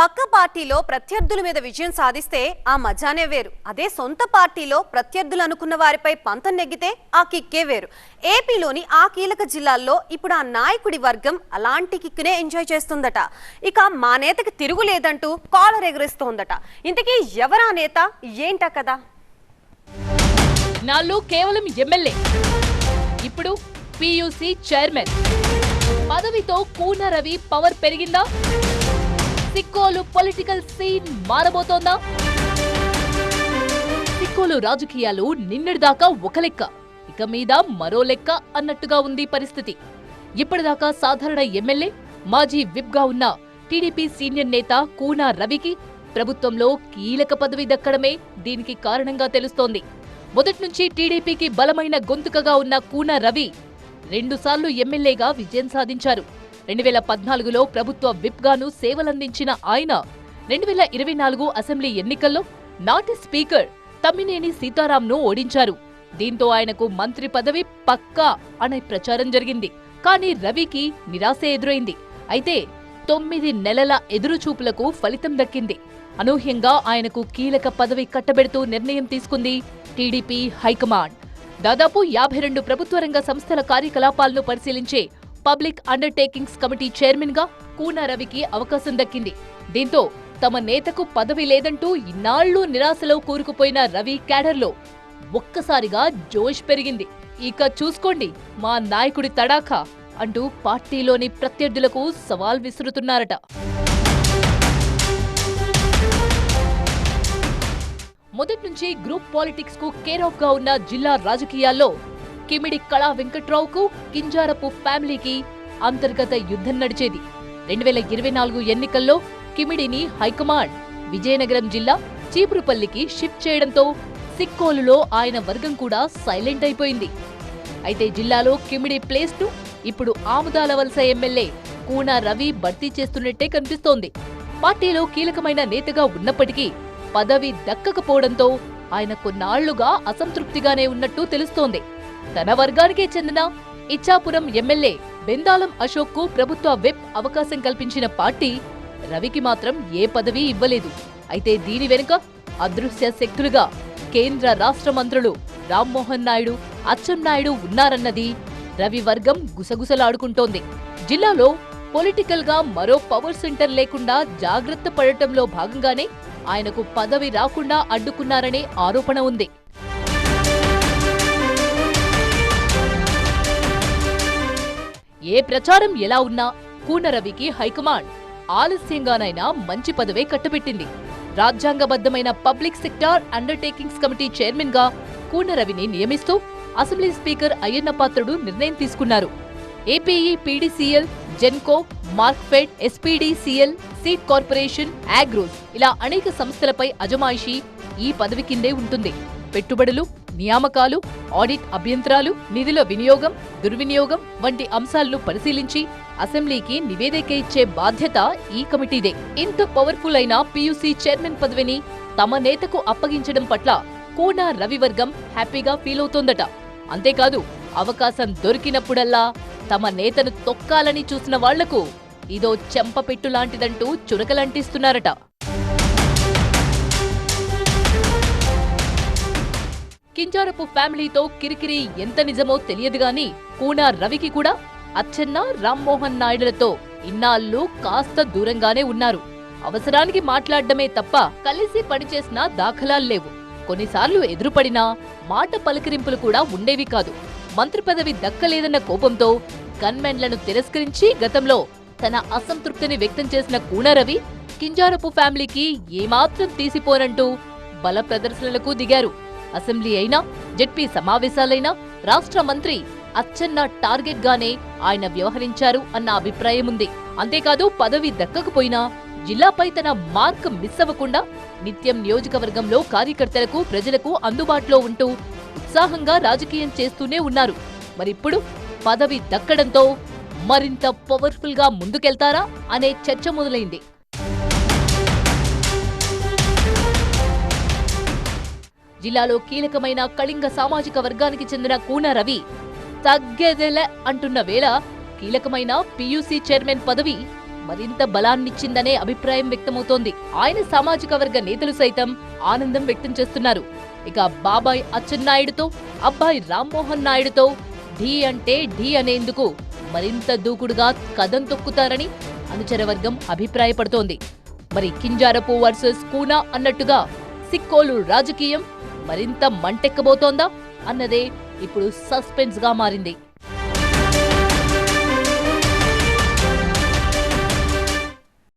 పక్క పార్టీలో ప్రత్యర్థుల మీద విజయం సాధిస్తే ఆ మజానే వేరు. అదే సొంత పార్టీలో ప్రత్యర్థులు అనుకున్న వారిపై పంతం నెగ్గితే ఆ కిక్కే వేరు. ఏపీలోని ఆ కీలక జిల్లాల్లో ఇప్పుడు ఆ నాయకుడి వర్గం అలాంటి కిక్కునే ఎంజాయ్ చేస్తుందట. ఇక మా నేతకి తిరుగులేదంటూ కాలర్ ఎగరేస్తోందట. ఇంతకీ ఎవరా నేత? ఏంటా కదా నాళ్ళు కేవలం ఎమ్మెల్యే. ఇప్పుడు పియూసీ చైర్మన్. పదవితో కూన రవి పవర్ పెరిగిందా? సిక్కోలు పొలిటికల్ సీన్ మారబోతోందా? సిక్కోలు రాజకీయాలు నిన్నటిదాకా ఒక లెక్క ఇక మీద మరో లెక్క అన్నట్టుగా ఉంది పరిస్థితి. ఇప్పటిదాకా సాధారణ ఎమ్మెల్యే మాజీ విప్గా ఉన్న టీడీపీ సీనియర్ నేత కూనా రవికి ప్రభుత్వంలో కీలక పదవి దక్కడమే దీనికి కారణంగా తెలుస్తోంది. మొదట్నుంచి టీడీపీకి బలమైన గొంతుకగా ఉన్న కూనా రవి రెండుసార్లు ఎమ్మెల్యేగా విజయం సాధించారు. రెండు వేల పద్నాలుగులో ప్రభుత్వ విప్గాను సేవలందించిన ఆయన రెండు వేల ఇరవై నాలుగు అసెంబ్లీ ఎన్నికల్లో నాటి స్పీకర్ తమ్మినేని సీతారాంను ఓడించారు. దీంతో ఆయనకు మంత్రి పదవి పక్కా అనే ప్రచారం జరిగింది. కానీ రవికి నిరాశ ఎదురైంది. అయితే తొమ్మిది నెలల ఎదురుచూపులకు ఫలితం దక్కింది. అనూహ్యంగా ఆయనకు కీలక పదవి కట్టబెడుతూ నిర్ణయం తీసుకుంది టీడీపీ హైకమాండ్. దాదాపు యాభై రెండు ప్రభుత్వ రంగ సంస్థల కార్యకలాపాలను పరిశీలించే పబ్లిక్ అండర్టేకింగ్స్ కమిటీ చైర్మన్గా కూనా రవికి అవకాశం దక్కింది. దీంతో తమ నేతకు పదవి లేదంటూ ఇన్నాళ్ళు నిరాశలో కూరుకుపోయిన రవి క్యాడర్లో ఒక్కసారిగా జోష్ పెరిగింది. ఇక చూసుకోండి మా నాయకుడి తడాఖా అంటూ పార్టీలోని ప్రత్యర్థులకు సవాల్ విసురుతున్నారట. మొదటి నుంచి గ్రూప్ పాలిటిక్స్కు కేర్ ఆఫ్గా ఉన్న జిల్లా రాజకీయాల్లో కిమిడి కళా వెంకట్రావుకు కింజారపు ఫ్యామిలీకి అంతర్గత యుద్ధం నడిచేది. రెండు వేల ఇరవై నాలుగు ఎన్నికల్లో కిమిడిని హైకమాండ్ విజయనగరం జిల్లా చీపురుపల్లికి షిఫ్ట్ చేయడంతో సిక్కోలులో ఆయన వర్గం కూడా సైలెంట్ అయిపోయింది. అయితే జిల్లాలో కిమిడి ప్లేస్ను ఇప్పుడు ఆముదాల వలస ఎమ్మెల్యే కూనా రవి భర్తీ చేస్తున్నట్టే కనిపిస్తోంది. పార్టీలో కీలకమైన నేతగా ఉన్నప్పటికీ పదవి దక్కకపోవడంతో ఆయన కొన్నాళ్ళుగా అసంతృప్తిగానే ఉన్నట్టు తెలుస్తోంది. తన వర్గానికే చెందిన ఇచ్చాపురం ఎమ్మెల్యే బెందాలం అశోక్కు ప్రభుత్వ విప్ అవకాశం కల్పించిన పార్టీ రవికి మాత్రం ఏ పదవి ఇవ్వలేదు. అయితే దీని వెనుక అదృశ్య శక్తులుగా కేంద్ర రాష్ట్ర మంత్రులు రామ్మోహన్ నాయుడు అచ్చెన్నాయుడు ఉన్నారన్నది రవి వర్గం గుసగుసలాడుకుంటోంది. జిల్లాలో పొలిటికల్గా మరో పవర్ సెంటర్ లేకుండా జాగ్రత్త పడటంలో భాగంగానే ఆయనకు పదవి రాకుండా అడ్డుకున్నారనే ఆరోపణ ఉంది. ఏ ప్రచారం ఎలా ఉన్నా కూనరవికి హైకమాండ్. ఆలస్యంగానైనా మంచి పదవే కట్టబెట్టింది. రాజ్యాంగబద్ధమైన పబ్లిక్ సెక్టార్ అండర్టేకింగ్స్ కమిటీ చైర్మన్గా కూనరవిని నియమిస్తూ అసెంబ్లీ స్పీకర్ అయ్యన్న పాత్రుడు నిర్ణయం తీసుకున్నారు. APEPDCL Genco Markfed SPDCL seed corporation Agros ఇలా అనేక సంస్థలపై అజమాయిషీ ఈ పదవి కిందే ఉంటుంది. పెట్టుబడులు నియామకాలు ఆడిట్ అభ్యంతరాలు నిధుల వినియోగం దుర్వినియోగం వంటి అంశాలను పరిశీలించి అసెంబ్లీకి నివేదిక ఇచ్చే బాధ్యత ఈ కమిటీదే. ఇంత పవర్ఫుల్ అయిన పీయూసీ చైర్మన్ పదవిని తమ నేతకు అప్పగించడం పట్ల కూనా రవివర్గం హ్యాపీగా ఫీల్ అవుతోందట. అంతేకాదు అవకాశం దొరికినప్పుడల్లా తమ నేతను తొక్కాలని చూసిన వాళ్ళకు ఇదో చెంపపెట్టు లాంటిదంటూ చురకలంటిస్తున్నారట. కింజారపు ఫ్యామిలీతో కిరికిరి ఎంత నిజమో తెలియదు గాని కూనా రవికి కూడా అచ్చెన్న రామ్మోహన్ నాయుడులతో ఇన్నాళ్ళు కాస్త దూరంగానే ఉన్నారు. అవసరానికి మాట్లాడడమే తప్ప కలిసి పనిచేసిన దాఖలాలు లేవు. కొన్నిసార్లు ఎదురుపడినా మాట పలకరింపులు కూడా ఉండేవి కాదు. మంత్రి పదవి దక్కలేదన్న కోపంతో గన్మెన్లను తిరస్కరించి గతంలో తన అసంతృప్తిని వ్యక్తం చేసిన కూనరవి కింజారపు ఫ్యామిలీకి ఏమాత్రం తీసిపోనంటూ బల ప్రదర్శనలకు దిగారు. అసెంబ్లీ అయినా జెడ్పీ సమావేశాలైనా రాష్ట్ర మంత్రి అచ్చెన్న టార్గెట్ గానే ఆయన వ్యవహరించారు అన్న అభిప్రాయం ఉంది అంతేకాదు పదవి దక్కకపోయినా జిల్లాపై తన మార్క్ మిస్ అవ్వకుండా నిత్యం నియోజకవర్గంలో కార్యకర్తలకు ప్రజలకు అందుబాటులో ఉంటూ ఉత్సాహంగా రాజకీయం చేస్తూనే ఉన్నారు. మరిప్పుడు పదవి దక్కడంతో మరింత పవర్ఫుల్గా ముందుకెళ్తారా అనే చర్చ మొదలైంది. జిల్లాలో కీలకమైన కళింగ సామాజిక వర్గానికి చెందిన కూన రవి తగ్గేదేలే అంటున్న వేళ కీలకమైన పీయూసీ చైర్మన్ పదవి మరింత బలాన్నిచ్చిందనే అభిప్రాయం వ్యక్తమవుతోంది. ఆయన సామాజిక వర్గ నేతలు సైతం ఆనందం వ్యక్తం చేస్తున్నారు. ఇక బాబాయ్ అచ్చెన్నాయుడుతో అబ్బాయి రామ్మోహన్ నాయుడుతో ఢీ అంటే ఢీ అనేందుకు మరింత దూకుడుగా కదం తొక్కుతారని అనుచర వర్గం అభిప్రాయపడుతోంది. మరి కింజారపు వర్సెస్ కూనా అన్నట్టుగా సిక్కోలు రాజకీయం మరింత మంటెక్కబోతోందా? అన్నదే ఇప్పుడు సస్పెన్స్గా మారింది.